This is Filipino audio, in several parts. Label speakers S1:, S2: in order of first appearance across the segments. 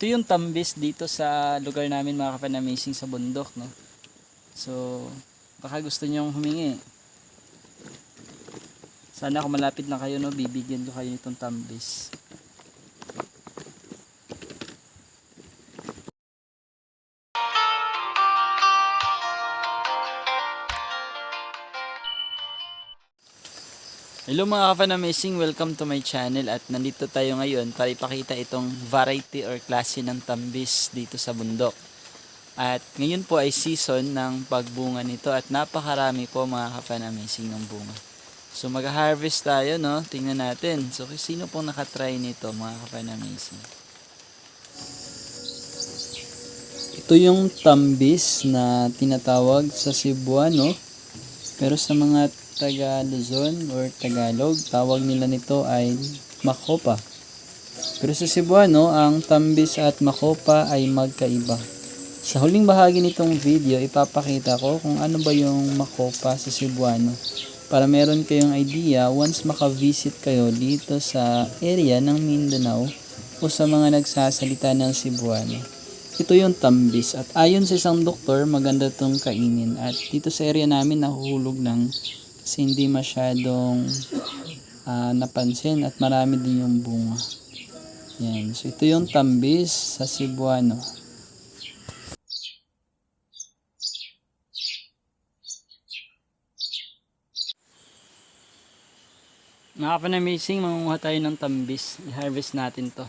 S1: Ito yung tambis dito sa lugar namin mga kapanamazing sa bundok, no? So, baka gusto nyong humingi. Sana kung malapit na kayo, no, bibigyan ko kayo itong tambis. Hello mga ka-Fan-Amazing, welcome to my channel at nandito tayo ngayon para ipakita itong variety or klase ng tambis dito sa bundok. At ngayon po ay season ng pagbunga nito at napakarami po mga ka-Fan-Amazing ng bunga. So mag-harvest tayo no, tingnan natin. So sino pong nakatry nito mga ka-Fan-Amazing? Ito yung tambis na tinatawag sa Cebuano pero sa mga taga Luzon or Tagalog, tawag nila nito ay makopa. Pero sa Cebuano, ang tambis at makopa ay magkaiba. Sa huling bahagi nitong video, ipapakita ko kung ano ba yung makopa sa Cebuano. Para meron kayong idea once maka-visit kayo dito sa area ng Mindanao o sa mga nagsasalita ng Cebuano. Ito yung tambis at ayon sa isang doktor, maganda tong kainin at dito sa area namin nahuhulog ng kasi hindi masyadong ah, napansin at marami din yung bunga. Yan. So ito yung tambis sa Cebuano. Mga pan-amazing, mangunguha tayo ng tambis. I-harvest natin to.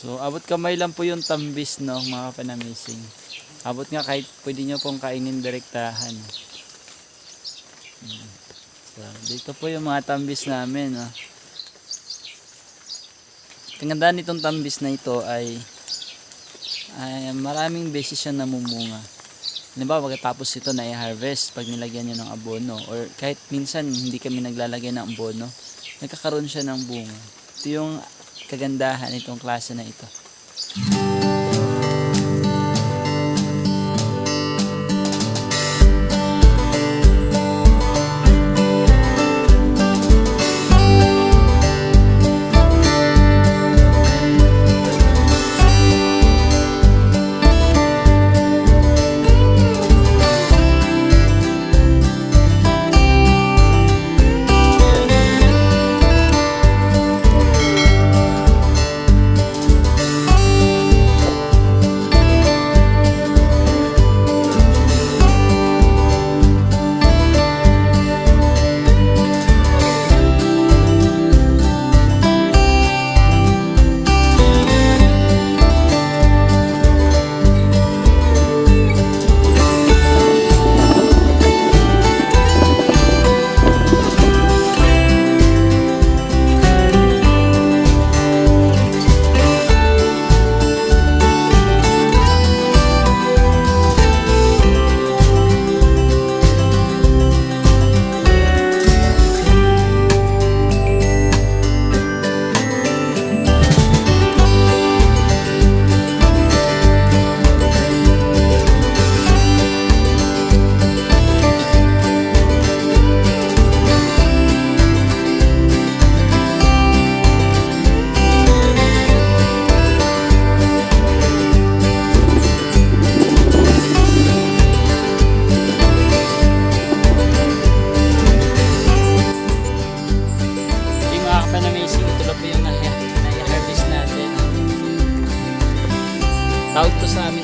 S1: So, abot kamay lang po yung tambis, no, mga panamising. Abot nga kahit pwede nyo pong kainin direktahan. Hmm. So, dito po yung mga tambis namin, no. Tingandaan nitong tambis na ito ay, ay maraming beses siya namumunga. Halimbawa, pagkatapos ito na i-harvest, pag nilagyan nyo ng abono, or kahit minsan hindi kami naglalagay ng abono, nagkakaroon siya ng bunga. Ito yung kagandahan itong klase na ito.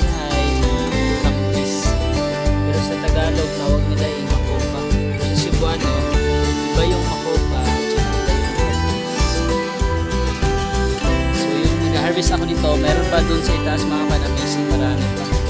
S1: To sa amin ay tampis. Pero sa Tagalog, tawag nila makopa. Sa Cebuano, iba yung makopa at saka iba yung. So yung nag-harvest ako nito, meron pa dun sa itaas mga kapanamazing marami pa.